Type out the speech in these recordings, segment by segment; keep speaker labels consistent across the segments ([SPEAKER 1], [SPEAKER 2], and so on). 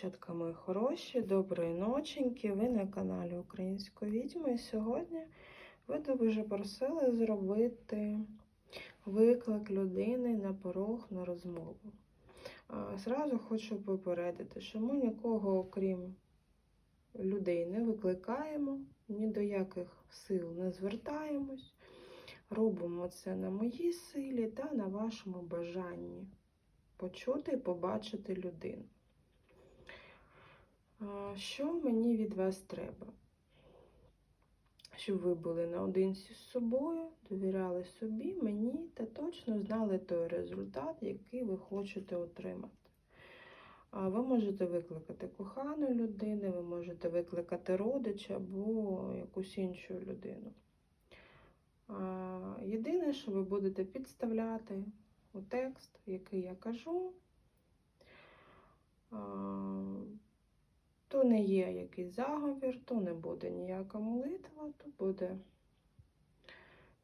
[SPEAKER 1] Дівчатка мої хороші, доброї ноченьки. Ви на каналі Української відьми. І сьогодні ви дуже просили зробити виклик людини на порог на розмову. Зразу хочу попередити, що ми нікого, окрім людей, не викликаємо, ні до яких сил не звертаємось. Робимо це на моїй силі та на вашому бажанні почути і побачити людину. Що мені від вас треба? Щоб ви були наодинці з собою, довіряли собі, мені та точно знали той результат, який ви хочете отримати. Ви можете викликати кохану людину, ви можете викликати родича або якусь іншу людину. Єдине, що ви будете підставляти у текст, який я кажу, то не є якийсь заговір, то не буде ніяка молитва, то буде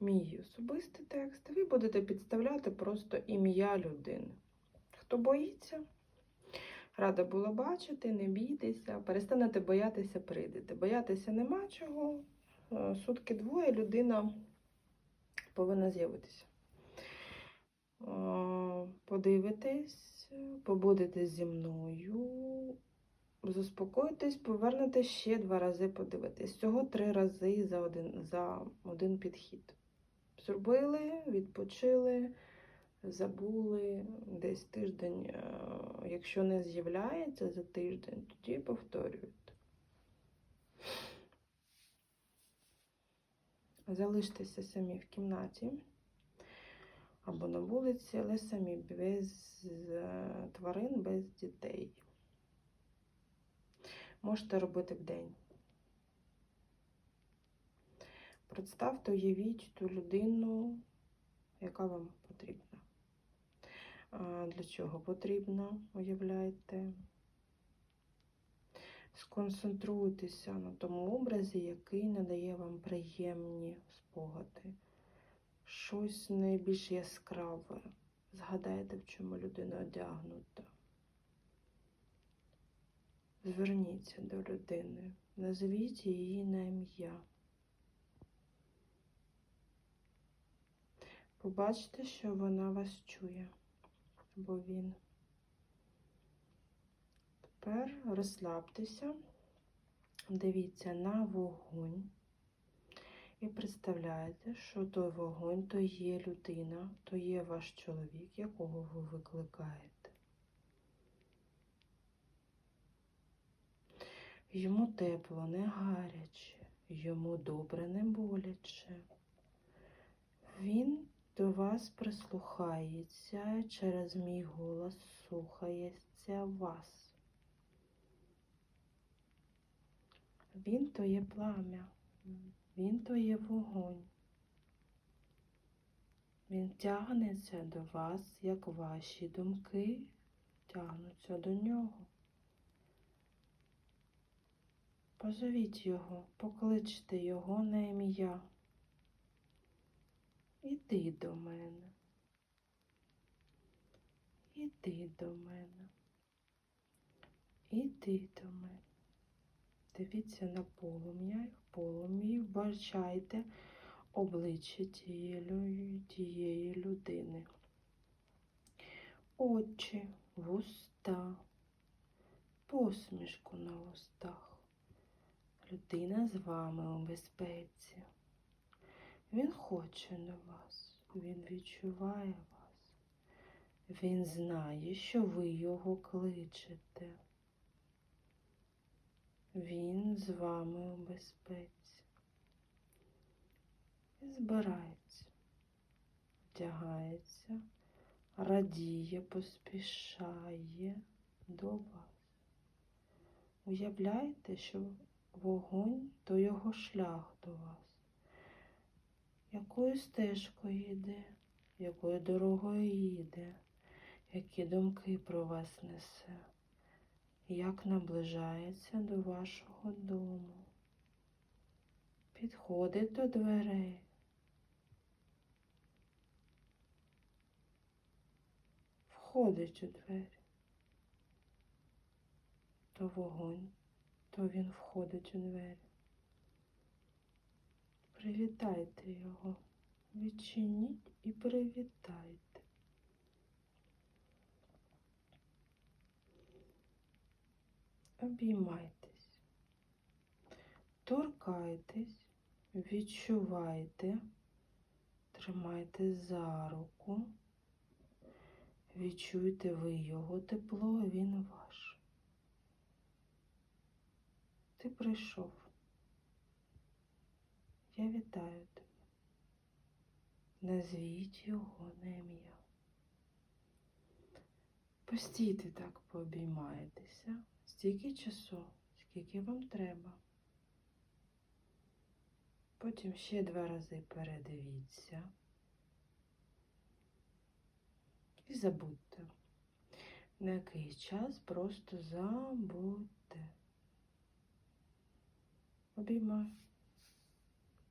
[SPEAKER 1] мій особистий текст. Ви будете підставляти просто ім'я людини. Хто боїться, рада була бачити, не бійтеся, перестанете боятися, прийдете. Боятися нема чого. Е, Сутки двоє людина повинна з'явитися. Е, Подивитесь, побудете зі мною, заспокоїтесь, повернетесь ще два рази подивитись. Всього три рази за один, за один підхід. Зробили, відпочили, забули десь тиждень. е, Якщо не з'являється за тиждень, тоді повторюєте. Залиштеся самі в кімнаті або на вулиці, але самі без е, тварин, без дітей. Можете робити вдень. Представте, уявіть ту людину, яка вам потрібна. Для чого потрібна, уявляйте. Сконцентруйтеся на тому образі, який надає вам приємні спогади. Щось найбільш яскраве. Згадайте, в чому людина одягнута. Зверніться до людини, назвіть її на ім'я. Побачте, що вона вас чує, або він. Тепер розслабтеся, дивіться на вогонь і представляєте, що той вогонь то є людина, то є ваш чоловік, якого ви викликаєте. Йому тепло, не гаряче, йому добре, не боляче. Він до вас прислухається, через мій голос слухається вас. Він то є плам'я, він то є вогонь. Він тягнеться до вас, як ваші думки тягнуться до нього. Позовіть його, покличте його на ім'я. Іди до мене. Іди до мене. Іди до мене. Дивіться на полум'я, і в полум'ї вбачайте обличчя тієї, тієї людини. Очі, вуста, посмішку на устах. Людина з вами у безпеці. Він хоче на вас, він відчуває вас. Він знає, що ви його кличете. Він з вами у безпеці. І збирається, вдягається, радіє, поспішає до вас. Уявляйте, що вогонь то його шлях до вас якою стежкою йде, якою дорогою їде, які думки про вас несе, як наближається до вашого дому. Підходить до дверей. Входить у двері. то вогонь, то він входить у двері. Привітайте його, відчиніть і привітайте. Обіймайтесь, торкайтесь, відчувайте, тримайте за руку, відчуйте ви його тепло, він ваш. Ти прийшов. Я вітаю тебе. Назвіть його на ім'я. Постійте так, пообіймаєтеся стільки часу, скільки вам треба. Потім ще два рази передивіться. І забудьте. На який час просто забудьте. Обіймаю.